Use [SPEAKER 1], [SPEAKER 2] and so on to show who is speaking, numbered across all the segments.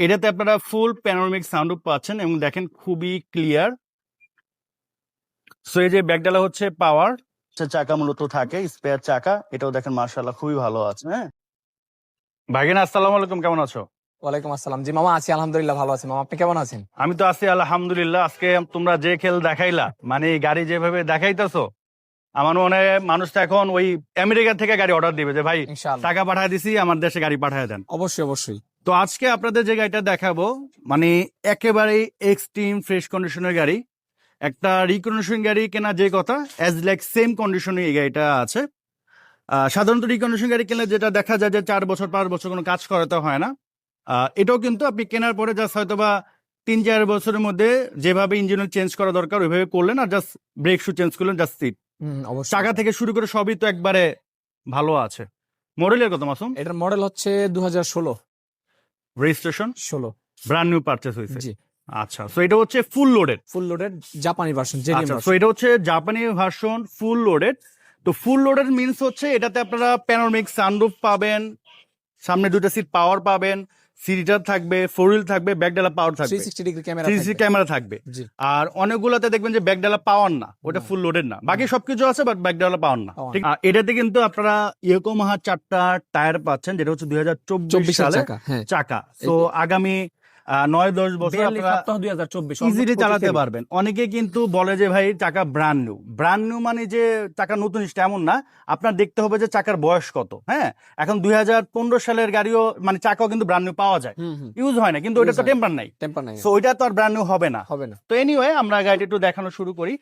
[SPEAKER 1] এটাতে আপনারা ফুল panoramic sound পাচ্ছেন এবং দেখেন খুবই ক্লিয়ার সো এই যে ব্যাগডালা হচ্ছে পাওয়ার চাকা মূলত থাকে স্পেয়ার চাকা এটাও দেখেন মার্শাল্লাহ খুবই ভালো আছে হ্যাঁ? ভাগিন আসসালামু আলাইকুম কেমন আছো?
[SPEAKER 2] ওয়ালাইকুম আসসালাম। জি মামা আছি আলহামদুলিল্লাহ ভালো আছি। মামা আপনি কেমন আছেন?
[SPEAKER 1] আমি তো আছি আলহামদুলিল্লাহ। আজকে তোমরা যে খেল দেখাইলা মানে গাড়ি যেভাবে দেখাইতেছো আমার মনে হয় মানুষটা এখন ওই আমেরিকা থেকে গাড়ি অর্ডার দিবে যে ভাই টাকা পাঠায় দিছি আমার দেশে গাড়ি পাঠায় দেন।
[SPEAKER 2] অবশ্যই অবশ্যই।
[SPEAKER 1] তো আজকে আপনাদের যে গাড়িটা দেখাবো মানে একেবারেই এক্সট্রিম ফ্রেশ কন্ডিশনের গাড়ি। একটা রিকন্ডিশন গাড়ি কেনা যে কথা অ্যাজ লাইক সেম কন্ডিশনে এই গাড়িটা আছে। সাধারণত রিকন্ডিশন গাড়ি কিনলে যেটা দেখা যায় যে চার বছর পাঁচ বছর কোনো কাজ করাতে হয় না। এটাও কিন্তু আপনি কেনার পরে জাস্ট হয়তো বা তিন চার বছরের মধ্যে যেভাবে ইঞ্জিন চেঞ্জ করা দরকার ওইভাবে করলেন আর জাস্ট ব্রেক শু চেঞ্জ করলেন জাস্ট সিট চাকা থেকে শুরু করে সবই তো একবারে ভালো আছে। মডেলের কত মাসুম?
[SPEAKER 2] এটার মডেল হচ্ছে দু হাজার ষোলো।
[SPEAKER 1] রেজিস্ট্রেশন
[SPEAKER 2] ষোলো।
[SPEAKER 1] ব্র্যান্ড নিউ পারচেস হয়েছে।
[SPEAKER 2] জি।
[SPEAKER 1] আচ্ছা সো এটা হচ্ছে ফুল লোডেড
[SPEAKER 2] ফুল লোডেড জাপানি ভার্সন
[SPEAKER 1] আচ্ছা সো এটা হচ্ছে জাপানি ভার্সন ফুল লোডেড তো ফুল লোডেড মিন্স হচ্ছে এটাতে আপনারা প্যানোরামিক সানরুফ পাবেন সামনে দুটো সিট পাওয়ার পাবেন। সিটার থাকবে ফোর হুইল থাকবে ব্যাকডালা পাওয়ার থাকবে।
[SPEAKER 2] সিক্সটি ডিগ্রি ক্যামেরা
[SPEAKER 1] থাকবে। আর অনেকগুলোতে দেখবেন যে ব্যাকডালা পাওয়ার না ওটা ফুল লোডের না। বাকি সবকিছু আছে বাট ব্যাকডালা পাওয়ার না। ঠিক এটাতে কিন্তু আপনারা ইয়েকো ইয়োকোমাহা চারটা টায়ার পাচ্ছেন যেটা হচ্ছে দুই হাজার চব্বিশ
[SPEAKER 2] চব্বিশ
[SPEAKER 1] সালে
[SPEAKER 2] চাকা হ্যাঁ।
[SPEAKER 1] তো আগামী আহ, নয় দশ বছর ইজিলি চালাতে পারবেন। অনেকে কিন্তু বলে যে ভাই চাকা ব্র্যান্ড নিউ ব্র্যান্ড নিউ মানে যে চাকা নতুন এমন না। আপনার দেখতে হবে যে চাকার বয়স কত হ্যাঁ? এখন দুই হাজার পনেরো সালের গাড়িও মানে চাকাও কিন্তু ব্র্যান্ড নিউ পাওয়া যায়। ইউজ হয় না কিন্তু ওইটা তো টেম্পার নাই।
[SPEAKER 2] টেম্পার নাই।
[SPEAKER 1] সো ওইটা তো আর ব্র্যান্ড নিউ হবে না।
[SPEAKER 2] হবে না।
[SPEAKER 1] তো এনিওয়ে আমরা গাড়িটা একটু দেখানো শুরু করি।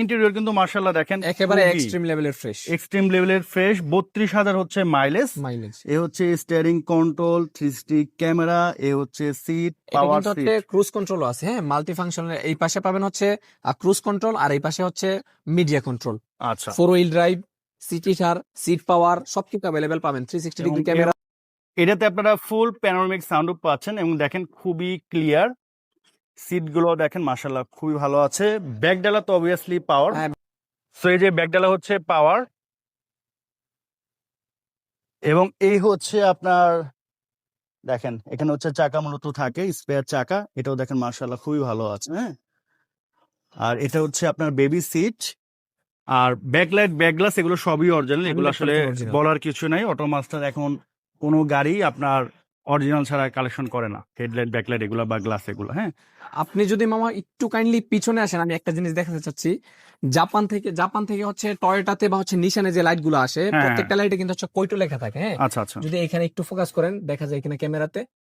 [SPEAKER 1] ইন্টেরিয়র কিন্তু মার্শাল্লাহ দেখেন
[SPEAKER 2] একেবারে এক্সট্রিম লেভেলের ফ্রেশ
[SPEAKER 1] এক্সট্রিম লেভেলের ফ্রেশ বত্রিশ হাজার হচ্ছে মাইলেজ
[SPEAKER 2] মাইলেজ
[SPEAKER 1] এ হচ্ছে steering control three stick camera এ হচ্ছে seat power seat
[SPEAKER 2] cruise control আছে হ্যাঁ? মাল্টি ফাংশনের এই পাশে পাবেন হচ্ছে ক্রুজ কন্ট্রোল আর এই পাশে হচ্ছে মিডিয়া কন্ট্রোল
[SPEAKER 1] আচ্ছা।
[SPEAKER 2] ফোর হুইল ড্রাইভ সিটি টার সিট পাওয়ার সবকিছু অ্যাভেলেবেল পাবেন। থ্রি সিক্সটি ডিগ্রি ক্যামেরা
[SPEAKER 1] এটাতে আপনারা ফুল প্যানোরামিক সাউন্ড পাচ্ছেন এবং দেখেন খুবই ক্লিয়ার সিটগুলো দেখেন মাসাল্লাহ খুবই ভালো আছে। ব্যাকডালা তো অবভিয়াসলি পাওয়ার। সো এই যে ব্যাকডালা হচ্ছে পাওয়ার এবং এই হচ্ছে আপনার দেখেন এখানে হচ্ছে চাকা মূলত থাকে স্পেয়ার চাকা। এটাও দেখেন মার্শাল্লাহ খুবই ভালো আছে হ্যাঁ। আর এটা হচ্ছে আপনার বেবি সিট আর ব্যাকলাইট ব্যাকগ্লাস এগুলো সবই অরিজিনাল এগুলো আসলে বলার কিছু নাই। অটোমাস্টার এখন কোনো গাড়ি আপনার অরিজিনাল ছাড়া কালেকশন করে না। হেডলাইট ব্যাকলাইট এগুলো বা গ্লাস এগুলো হ্যাঁ?
[SPEAKER 2] আপনি যদি মামা একটু কাইন্ডলি পিছনে আসেন আমি একটা জিনিস দেখাতে চাচ্ছি। জাপান থেকে জাপান থেকে হচ্ছে টয়টাতে বা হচ্ছে নিশানে যে লাইটগুলো আসে
[SPEAKER 1] হ্যাঁ।
[SPEAKER 2] প্রত্যেকটা লাইটে কিন্তু হচ্ছে কয়টো লেখা থাকে হ্যাঁ?
[SPEAKER 1] আচ্ছা আচ্ছা।
[SPEAKER 2] যদি এখানে একটু ফোকাস করেন দেখা যায় এখানে ক্যামেরাতে